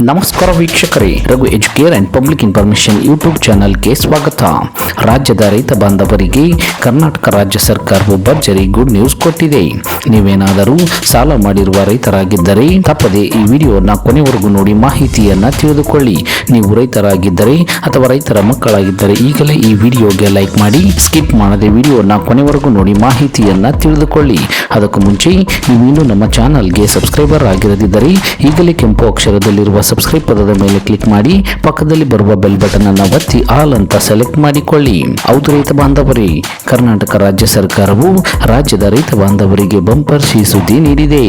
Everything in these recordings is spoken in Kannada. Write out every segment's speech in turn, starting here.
ನಮಸ್ಕಾರ ವೀಕ್ಷಕರೇ, Raghu educare and public information YouTube ಚಾನಲ್ಗೆ ಸ್ವಾಗತ. ರಾಜ್ಯದ ರೈತ ಬಾಂಧವರಿಗೆ ಕರ್ನಾಟಕ ರಾಜ್ಯ ಸರ್ಕಾರವು ಭರ್ಜರಿ ಗುಡ್ ನ್ಯೂಸ್ ಕೊಟ್ಟಿದೆ. ನೀವೇನಾದರೂ ಸಾಲ ಮಾಡಿರುವ ರೈತರಾಗಿದ್ದರೆ ತಪ್ಪದೆ ಈ ವಿಡಿಯೋನ ಕೊನೆವರೆಗೂ ನೋಡಿ ಮಾಹಿತಿಯನ್ನ ತಿಳಿದುಕೊಳ್ಳಿ. ನೀವು ರೈತರಾಗಿದ್ದರೆ ಅಥವಾ ರೈತರ ಮಕ್ಕಳಾಗಿದ್ದರೆ ಈಗಲೇ ಈ ವಿಡಿಯೋಗೆ ಲೈಕ್ ಮಾಡಿ ಸ್ಕಿಪ್ ಮಾಡದೆ ವಿಡಿಯೋನ ಕೊನೆವರೆಗೂ ನೋಡಿ ಮಾಹಿತಿಯನ್ನ ತಿಳಿದುಕೊಳ್ಳಿ. ಅದಕ್ಕೂ ಮುಂಚೆ ನೀವು ಇನ್ನೂ ನಮ್ಮ ಚಾನಲ್ಗೆ ಸಬ್ಸ್ಕ್ರೈಬರ್ ಆಗಿರದಿದ್ದರೆ ಈಗಲೇ ಕೆಂಪು ಅಕ್ಷರದಲ್ಲಿರುವ ಸಬ್ಸ್ಕ್ರೈಬ್ ಪದದ ಮೇಲೆ ಕ್ಲಿಕ್ ಮಾಡಿ, ಪಕ್ಕದಲ್ಲಿ ಬರುವ ಬೆಲ್ ಬಟನ್ ಅನ್ನು ಒತ್ತಿ ಆಲ್ ಅಂತ ಸೆಲೆಕ್ಟ್ ಮಾಡಿಕೊಳ್ಳಿ. ಹೌದು ರೈತ ಬಾಂಧವರೇ, ಕರ್ನಾಟಕ ರಾಜ್ಯ ಸರ್ಕಾರವು ರಾಜ್ಯದ ರೈತ ಬಾಂಧವರಿಗೆ ಬಂಪರ್ ಸಿ ಸುದ್ದಿ ನೀಡಿದೆ.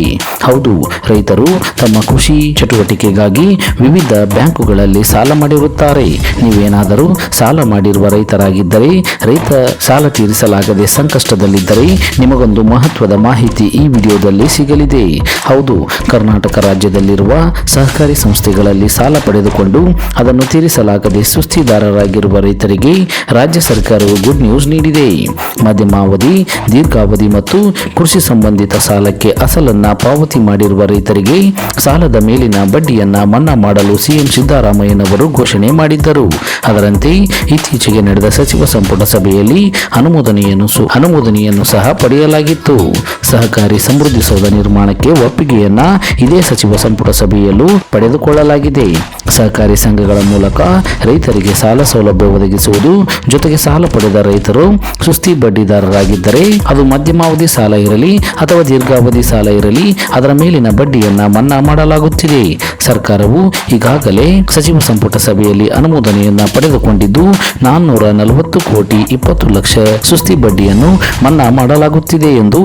ಹೌದು, ರೈತರು ತಮ್ಮ ಕೃಷಿ ಚಟುವಟಿಕೆಗಾಗಿ ವಿವಿಧ ಬ್ಯಾಂಕುಗಳಲ್ಲಿ ಸಾಲ ಮಾಡಿರುತ್ತಾರೆ. ನೀವೇನಾದರೂ ಸಾಲ ಮಾಡಿರುವ ರೈತರಾಗಿದ್ದರೆ, ರೈತ ಸಾಲ ತೀರಿಸಲಾಗದೆ ಸಂಕಷ್ಟದಲ್ಲಿದ್ದರೆ ನಿಮಗೊಂದು ಮಹತ್ವದ ಮಾಹಿತಿ ಈ ವಿಡಿಯೋದಲ್ಲಿ ಸಿಗಲಿದೆ. ಹೌದು, ಕರ್ನಾಟಕ ರಾಜ್ಯದಲ್ಲಿರುವ ಸಹಕಾರಿ ಸಂಸ್ಥೆಗಳಲ್ಲಿ ಸಾಲ ಪಡೆದುಕೊಂಡು ಅದನ್ನು ತೀರಿಸಲಾಗದೆ ಸುಸ್ತಿದಾರರಾಗಿರುವ ರೈತರಿಗೆ ರಾಜ್ಯ ಸರ್ಕಾರವು ಗುಡ್ ನ್ಯೂಸ್ ನೀಡಿದೆ. ಮಧ್ಯಮಾವಧಿ ದೀರ್ಘಾವಧಿ ಮತ್ತು ಕೃಷಿ ಸಂಬಂಧಿತ ಸಾಲಕ್ಕೆ ಅಸಲನ್ನ ಪಾವತಿ ಮಾಡಿರುವ ರೈತರಿಗೆ ಸಾಲದ ಮೇಲಿನ ಬಡ್ಡಿಯನ್ನ ಮನ್ನಾ ಮಾಡಲು ಸಿಎಂ ಸಿದ್ದರಾಮಯ್ಯನವರು ಘೋಷಣೆ ಮಾಡಿದ್ದರು. ಅದರಂತೆ ಇತ್ತೀಚೆಗೆ ನಡೆದ ಸಚಿವ ಸಂಪುಟ ಸಭೆಯಲ್ಲಿ ಅನುಮೋದನೆಯನ್ನು ಅನುಮೋದನೆಯನ್ನು ಸಹ ಪಡೆಯಲಾಗಿತ್ತು. ಸಹಕಾರಿ ಸಮೃದ್ಧಿ ಸೌಧ ನಿರ್ಮಾಣಕ್ಕೆ ಒಪ್ಪಿಗೆಯನ್ನ ಇದೇ ಸಚಿವ ಸಂಪುಟ ಸಭೆಯಲ್ಲೂ ಪಡೆದುಕೊಳ್ಳಲಾಗಿದೆ. ಸಹಕಾರಿ ಸಂಘಗಳ ಮೂಲಕ ರೈತರಿಗೆ ಸಾಲ ಸೌಲಭ್ಯ ಒದಗಿಸುವುದು, ಜೊತೆಗೆ ಸಾಲ ಪಡೆದ ರೈತರು ಸುಸ್ತಿ ಬಡ್ಡಿದಾರರಾಗಿದ್ದರೆ ಅದು ಮಧ್ಯಮಾವಧಿ ಸಾಲ ಇರಲಿ ಅಥವಾ ದೀರ್ಘಾವಧಿ ಸಾಲ ಇರಲಿ, ಅದರ ಮೇಲಿನ ಬಡ್ಡಿಯನ್ನ ಮನ್ನಾ ಮಾಡಲಾಗುತ್ತಿದೆ. ಸರ್ಕಾರವು ಈಗಾಗಲೇ ಸಚಿವ ಸಂಪುಟ ಸಭೆಯಲ್ಲಿ ಅನುಮೋದನೆಯನ್ನ ಪಡೆದುಕೊಂಡಿದ್ದು, ನಾನ್ನೂರ ನಲವತ್ತು ಕೋಟಿ ಇಪ್ಪತ್ತು ಲಕ್ಷ ಸುಸ್ತಿ ಬಡ್ಡಿಯನ್ನು ಮನ್ನಾ ಮಾಡಲಾಗುತ್ತಿದೆ ಎಂದು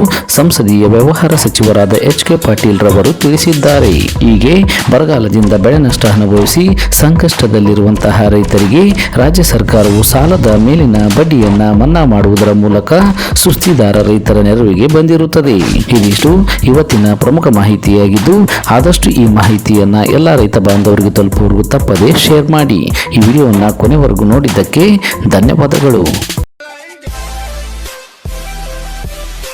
ಸಂಸದೀಯ ವ್ಯವಹಾರ ಸಚಿವರಾದ ಎಚ್ ಕೆ ಪಾಟೀಲ್ ರವರು ತಿಳಿಸಿದ್ದಾರೆ. ಹೀಗೆ ಬರಗಾಲದಿಂದ ಬೆಳೆ ನಷ್ಟ ಅನುಭವಿಸಿ ಸಂಕಷ್ಟದಲ್ಲಿರುವಂತಹ ರೈತರಿಗೆ ರಾಜ್ಯ ಸರ್ಕಾರವು ಸಾಲದ ಮೇಲಿನ ಬಡ್ಡಿಯನ್ನ ಮನ್ನಾ ಮಾಡುವುದರ ಮೂಲಕ ಸುಸ್ತಿದಾರ ರೈತರ ನೆರವಿಗೆ ಬಂದಿರುತ್ತದೆ. ಇದಿಷ್ಟು ಇವತ್ತಿನ ಪ್ರಮುಖ ಮಾಹಿತಿಯಾಗಿದ್ದು, ಆದಷ್ಟು ಈ ಮಾಹಿತಿಯನ್ನ ಎಲ್ಲ ರೈತ ಬಾಂಧವರಿಗೆ ತಲುಪುವವರೆಗೂ ತಪ್ಪದೆ ಶೇರ್ ಮಾಡಿ. ಈ ವಿಡಿಯೋವನ್ನು ಕೊನೆವರೆಗೂ ನೋಡಿದ್ದಕ್ಕೆ ಧನ್ಯವಾದಗಳು.